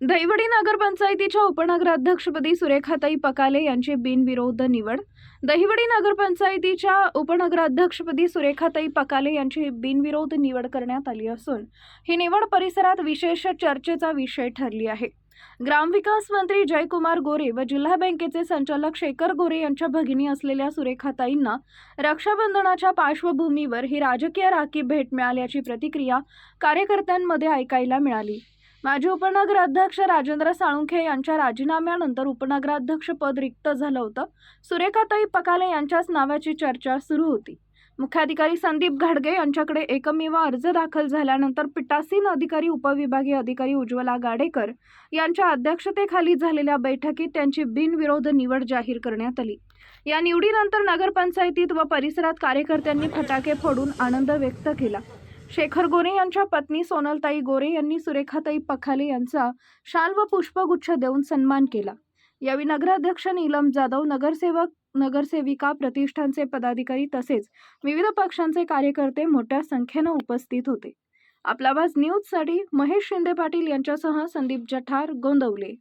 दैवडी नगरपंचायतीच्या उपनगराध्यक्षपदी सुरेखाताई पकाले यांची बिनविरोध निवड. दहिवडी नगरपंचायतीच्या उपनगराध्यक्षपदी सुरेखाताई पकाले यांची बिनविरोध निवड करण्यात आली असून ही निवड परिसरात विशेष चर्चेचा विषय ठरली आहे. ग्रामविकास मंत्री जयकुमार गोरे व जिल्हा बँकेचे संचालक शेखर गोरे यांच्या भगिनी असलेल्या सुरेखाताईंना रक्षाबंधनाच्या पार्श्वभूमीवर ही राजकीय राखी भेट मिळाल्याची प्रतिक्रिया कार्यकर्त्यांमध्ये ऐकायला मिळाली. माजी उपनगराध्यक्ष राजेंद्र साळुंखे यांच्या राजीनाम्यानंतर उपनगराध्यक्ष पद रिक्त झालं होतं. सुरेखाताई पकाले यांच्याच नावाची चर्चा सुरू होती. मुख्याधिकारी संदीप घाडगे यांच्याकडे एकमेव अर्ज दाखल झाल्यानंतर पिटासीन अधिकारी उपविभागीय अधिकारी उज्ज्वला गाडेकर यांच्या अध्यक्षतेखाली झालेल्या बैठकीत त्यांची बिनविरोध निवड जाहीर करण्यात आली. या निवडीनंतर नगरपंचायतीत व परिसरात कार्यकर्त्यांनी फटाके फोडून आनंद व्यक्त केला. शेखर गोरे यांच्या पत्नी सोनलताई गोरे यांनी सुरेखाताई पखाले यांचा शाल व पुष्पगुच्छ देऊन सन्मान केला. यावेळी नगराध्यक्ष नीलम जाधव नगरसेवक नगरसेविका प्रतिष्ठानचे पदाधिकारी तसेच विविध पक्षांचे कार्यकर्ते मोठ्या संख्येनं उपस्थित होते. आपला आवाज न्यूजसाठी महेश शिंदे पाटील यांच्यासह संदीप जठार गोंदवले.